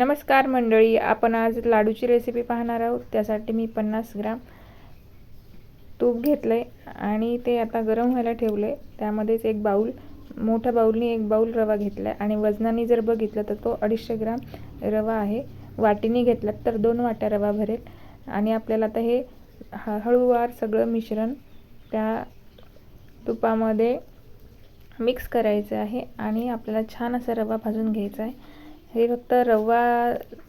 नमस्कार मंडळी आपण आज लाडूची रेसिपी पाहणार आहोत. त्यासाठी मी पन्नास ग्राम तूप घेतलं आहे आणि ते आता गरम व्हायला ठेवलं आहे त्यामध्येच एक बाऊल मोठ्या बाऊलनी एक बाऊल रवा घेतला आहे आणि वजनाने जर बघितलं तर तो अडीचशे ग्राम रवा आहे. वाटीने घेतला तर दोन वाट्या रवा भरेल. आणि आपल्याला आता हे हळूवार सगळं मिश्रण त्या तुपामध्ये मिक्स करायचं आहे. आणि आपल्याला छान असा रवा भाजून घ्यायचा आहे. हे फक्त रवा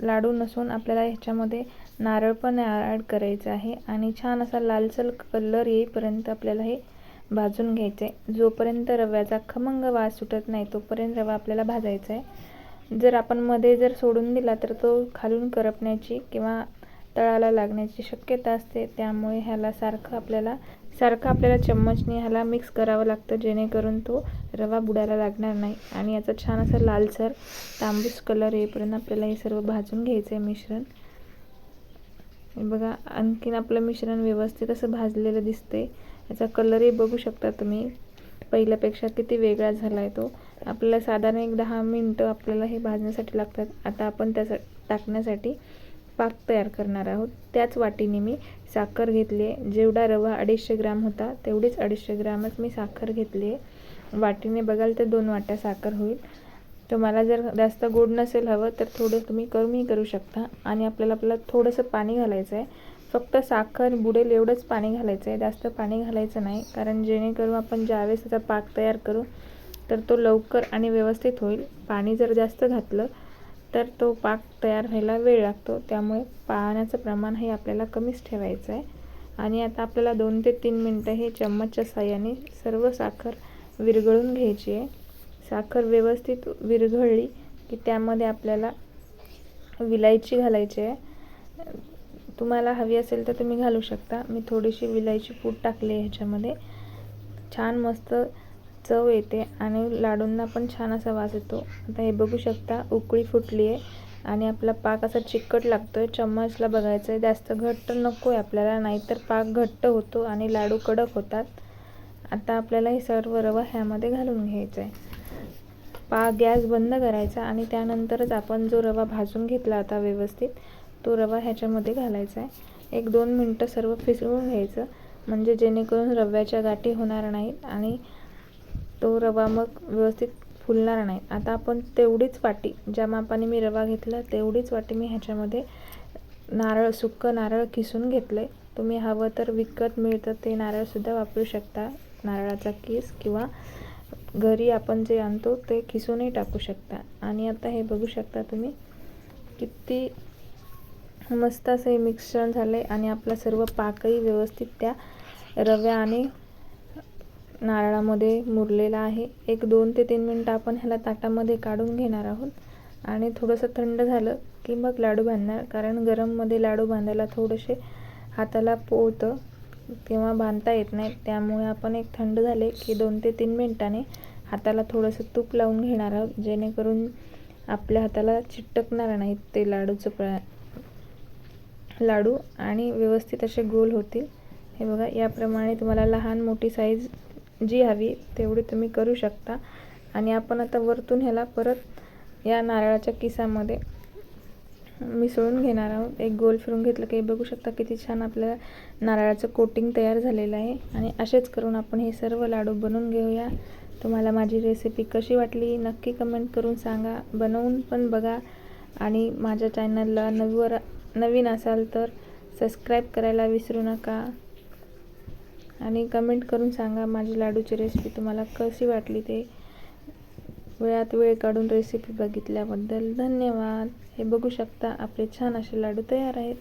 लाडू नसून आपल्याला ह्याच्यामध्ये नारळ पण ॲड करायचं आहे. आणि छान असा लालसर कलर येईपर्यंत आपल्याला हे भाजून घ्यायचं आहे जोपर्यंत रव्याचा खमंग वास सुटत नाही तोपर्यंत रवा आपल्याला भाजायचा आहे जर आपण मध्ये जर सोडून दिला तर तो खालून करपण्याची किंवा तळाला लागण्याची शक्यता असते. त्यामुळे ह्याला सारखं आपल्याला सारखं आपल्याला चम्मचने ह्याला मिक्स करावं लागतं जेणेकरून तो रवा बुडायला लागणार नाही. आणि याचा छान असा लालसर तांबूस कलर येईपर्यंत आपल्याला हे सर्व भाजून घ्यायचं आहे मिश्रण बघा आणखीन आपलं मिश्रण व्यवस्थित असं भाजलेलं दिसते याचा कलरही बघू शकता तुम्ही. पहिल्यापेक्षा किती वेगळा झाला आहे तो. आपल्याला साधारण एक दहा मिनटं आपल्याला हे भाजण्यासाठी लागतात. आता आपण त्याचा टाकण्यासाठी पाक तयार करणार आहोत. त्याच वाटीने मी साखर घेतली आहे. जेवढा रवा अडीचशे ग्राम होता तेवढीच अडीचशे ग्रामच मी साखर घेतली आहे. वाटीने बघाल तर दोन वाट्या साखर होईल. तुम्हाला जर जास्त गोड नसेल हवं तर थोडं तुम्ही कमी करू शकता. आणि आपल्याला आपल्याला थोडंसं पाणी घालायचं आहे. फक्त साखर बुडेल एवढंच पाणी घालायचं आहे. जास्त पाणी घालायचं नाही. कारण जेणेकरून आपण ज्यावेळेस त्याचा पाक तयार करू तर तो लवकर आणि व्यवस्थित होईल. पाणी जर जास्त घातलं तर तो पाक तयार व्हायला वेळ लागतो. त्यामुळे पाण्याचं प्रमाण हे आपल्याला कमीच ठेवायचं आहे आणि आता आपल्याला दोन ते तीन मिनटं हे चम्मचच्या साह्याने सर्व साखर विरघळून घ्यायची आहे. साखर व्यवस्थित विरघळली की त्यामध्ये आपल्याला विलायची घालायची आहे. तुम्हाला हवी असेल तर तुम्ही घालू शकता. मी थोडीशी विलायची पूड टाकली आहे ह्याच्यामध्ये. छान मस्त चव येते आणि लाडूंना पण छान असा वास येतो. आता हे बघू शकता उकळी फुटली आहे आणि आपला पाक असा चिकट लागतो आहे चम्मचला बघायचं आहे जास्त घट्ट नको आहे आपल्याला नाहीतर पाक घट्ट होतो आणि लाडू कडक होतात. आता आपल्याला हे सर्व रवा ह्यामध्ये घालून घ्यायचं आहे पाक गॅस बंद करायचा आणि त्यानंतरच आपण जो रवा भाजून घेतला होता व्यवस्थित तो रवा ह्याच्यामध्ये घालायचा आहे एक दोन मिनटं सर्व फिसळून घ्यायचं म्हणजे जेणेकरून रव्याच्या गाठी होणार नाहीत आणि तो रवा मग व्यवस्थित फुलणार नाही. आता आपण तेवढीच वाटी ज्या मापाने मी रवा घेतला तेवढीच वाटी मी ह्याच्यामध्ये नारळ सुक्कं नारळ किसून घेतलं आहे तुम्ही हवं तर विकत मिळतं ते नारळसुद्धा वापरू शकता. नारळाचा किस किंवा घरी आपण जे आणतो ते खिसूनही टाकू शकता. आणि आता हे बघू शकता तुम्ही किती मस्त असं हे मिश्रण झालं आहे आणि आपला सर्व पाकही व्यवस्थित त्या रव्या आणि नारळामध्ये मुरलेला आहे. एक दोन ते तीन मिनटं आपण ह्याला ताटामध्ये काढून घेणार आहोत. आणि थोडंसं थंड झालं की मग लाडू बांधणार. कारण गरममध्ये लाडू बांधायला थोडेसे हाताला पोळतं किंवा बांधता येत नाही. त्यामुळे आपण एक थंड झाले की दोन ते तीन मिनटाने हाताला थोडंसं तूप लावून घेणार आहोत. जेणेकरून आपल्या हाताला चिटकणार नाहीत ते लाडूचं प्र लाडू. आणि व्यवस्थित असे गोल होतील. हे बघा याप्रमाणे तुम्हाला लहान मोठी साईज जी हवी तेवढी तुम्ही करू शकता. आणि आपण आता वरतून ह्याला परत या नारळाच्या किसामध्ये मिसळून घेणार आहोत. एक गोल फिरून घेतलं की बघू शकता किती छान आपल्याला नारळाचं कोटिंग तयार झालेलं आहे. आणि असेच करून आपण हे सर्व लाडू बनवून घेऊया. तुम्हाला माझी रेसिपी कशी वाटली नक्की कमेंट करून सांगा. बनवून पण बघा. आणि माझ्या चॅनलला नवीवर नवीन असाल तर सबस्क्राईब करायला विसरू नका. आणि कमेंट करून सांगा माझी लाडूची रेसिपी तुम्हाला कशी वाटली ते. वेळात वेळ काढून रेसिपी बघितल्याबद्दल धन्यवाद. हे बघू शकता आपले छान असे लाडू तयार आहेत.